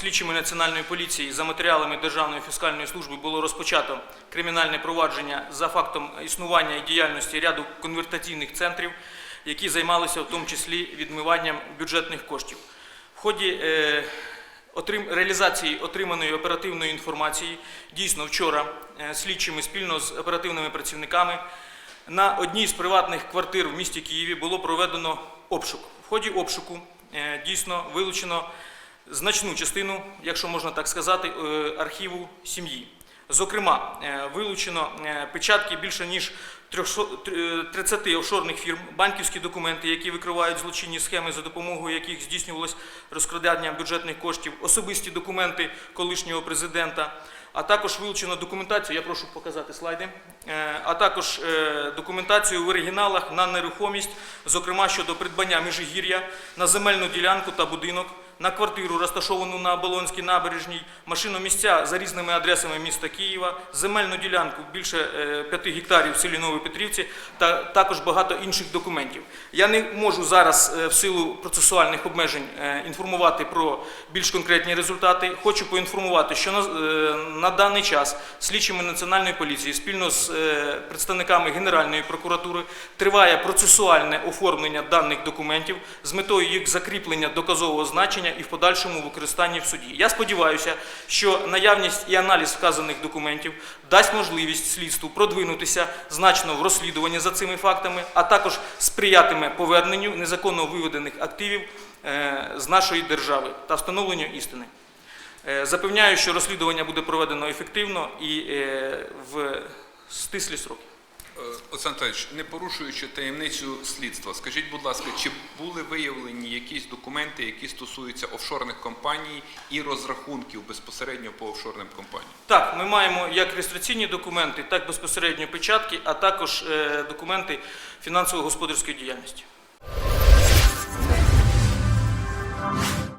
слідчими Національної поліції за матеріалами Державної фіскальної служби було розпочато кримінальне провадження за фактом існування і діяльності ряду конвертаційних центрів, які займалися в тому числі відмиванням бюджетних коштів. В ході е, отрим- реалізації отриманої оперативної інформації дійсно вчора е, слідчими спільно з оперативними працівниками на одній з приватних квартир в місті Києві було проведено обшук. В ході обшуку е, дійсно вилучено значну частину, якщо можна так сказати, е, архіву сім'ї. Зокрема, е, вилучено е, печатки більше ніж 300 е, 30 офшорних фірм, банківські документи, які викривають злочинні схеми, за допомогою яких здійснювалось розкрадання бюджетних коштів, особисті документи колишнього президента, а також вилучено документацію. Я прошу показати слайди, а також документацію в оригіналах на нерухомість, зокрема щодо придбання міжгір'я на земельну ділянку та будинок на квартиру, розташовану на Оболонській набережній, машиномісця за різними адресами міста Києва, земельну ділянку більше е, 5 гектарів в селі Новопетрівці та також багато інших документів. Я не можу зараз е, в силу процесуальних обмежень е, інформувати про більш конкретні результати. Хочу поінформувати, що на, е, даний час слідчими Національної поліції спільно з е, представниками Генеральної прокуратури триває процесуальне оформлення даних документів з метою їх закріплення доказового значення і в подальшому використанні в суді. Я сподіваюся, що наявність і аналіз вказаних документів дасть можливість слідству продвинутися значно в розслідуванні за цими фактами, а також сприятиме поверненню незаконно виведених активів е, з нашої держави та встановленню істини. Е, Запевняю, що розслідування буде проведено ефективно і е, в стислі сроки. Е, Олександр Анатолійович, не порушуючи таємницю слідства, скажіть, будь ласка, чи були виявлені якісь документи, які стосуються офшорних компаній і розрахунків безпосередньо по офшорним компаніям? Так, ми маємо як реєстраційні документи, так безпосередньо печатки, а також е, документи фінансово-господарської діяльності.